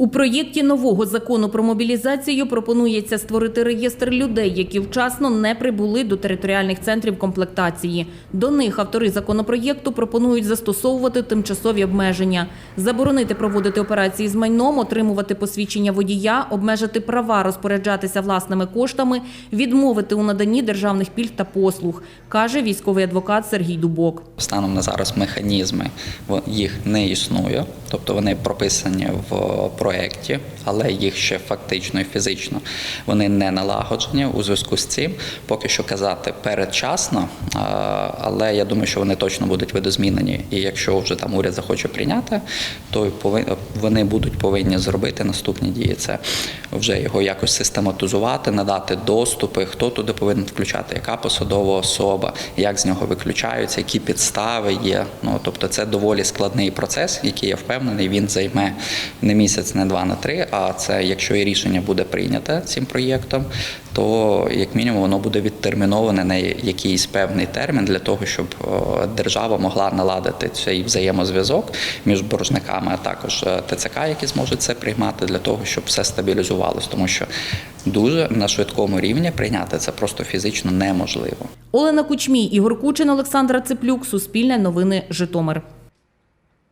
У проєкті нового закону про мобілізацію пропонується створити реєстр людей, які вчасно не прибули до територіальних центрів комплектації. До них автори законопроєкту пропонують застосовувати тимчасові обмеження, заборонити проводити операції з майном, отримувати посвідчення водія, обмежити права розпоряджатися власними коштами, відмовити у наданні державних пільг та послуг, каже військовий адвокат Сергій Дубок. Станом на зараз механізми їх не існує, тобто вони прописані в проєкті, але їх ще фактично і фізично вони не налагоджені. У зв'язку з цим поки що казати передчасно, але я думаю, що вони точно будуть видозмінені. І якщо вже там уряд захоче прийняти, то вони будуть повинні зробити наступні дії. Це вже його якось систематизувати, надати доступи, хто туди повинен включати, яка посадова особа, як з нього виключаються, які підстави є. Ну тобто, це доволі складний процес, який я впевнений, він займе не місяць, не два, не три. А це якщо і рішення буде прийняте цим проєктом, то як мінімум воно буде відтерміноване на якийсь певний термін для того, щоб е, держава могла наладити цей взаємозв'язок між боржниками, а також е, ТЦК, які зможуть це приймати для того, щоб все стабілізувалось, тому що дуже на швидкому рівні прийняти це просто фізично неможливо. Олена Кучмій, Ігор Кучин, Олександра Циплюк, Суспільне новини, Житомир.